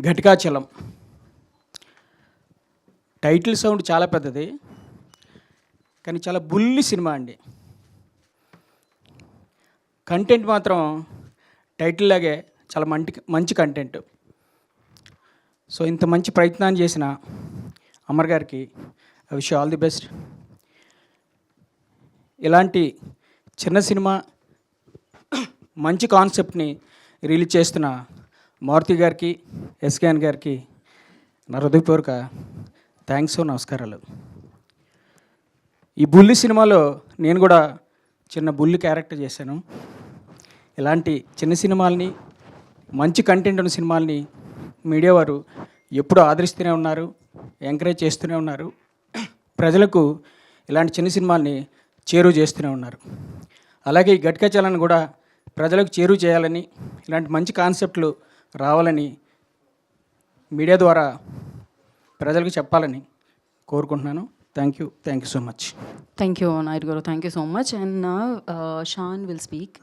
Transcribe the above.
Ghatikachalam. Title sound చాలా పెద్దది కానీ చాలా బుల్లి సినిమా అండి. కంటెంట్ మాత్రం టైటిల్ లాగే చాలా మంచి మంచి కంటెంట్. సో ఇంత మంచి ప్రయత్నాన్ని చేసిన అమర్ గారికి I wish all the best. ఇలాంటి చిన్న సినిమా మంచి కాన్సెప్ట్ని రిలీజ్ చేస్తున్న మారుతి గారికి ఎస్కేఎన్ గారికి నా హృదయపూర్వక థ్యాంక్స్ నమస్కారాలు. ఈ బుల్లి సినిమాలో నేను కూడా చిన్న బుల్లి క్యారెక్టర్ చేశాను. ఇలాంటి చిన్న సినిమాల్ని మంచి కంటెంట్ ఉన్న సినిమాల్ని మీడియా వారు ఎప్పుడూ ఆదరిస్తూనే ఉన్నారు ఎంకరేజ్ చేస్తూనే ఉన్నారు. ప్రజలకు ఇలాంటి చిన్న సినిమాల్ని చేరువ చేస్తూనే ఉన్నారు. అలాగే ఈ గట్కచాలను కూడా ప్రజలకు చేరువ చేయాలని ఇలాంటి మంచి కాన్సెప్ట్లు రావాలని మీడియా ద్వారా ప్రజలకు చెప్పాలని కోరుకుంటున్నాను. Thank you thank you so much thank you Nair గారు thank you so much and నా షాన్ విల్ స్పీక్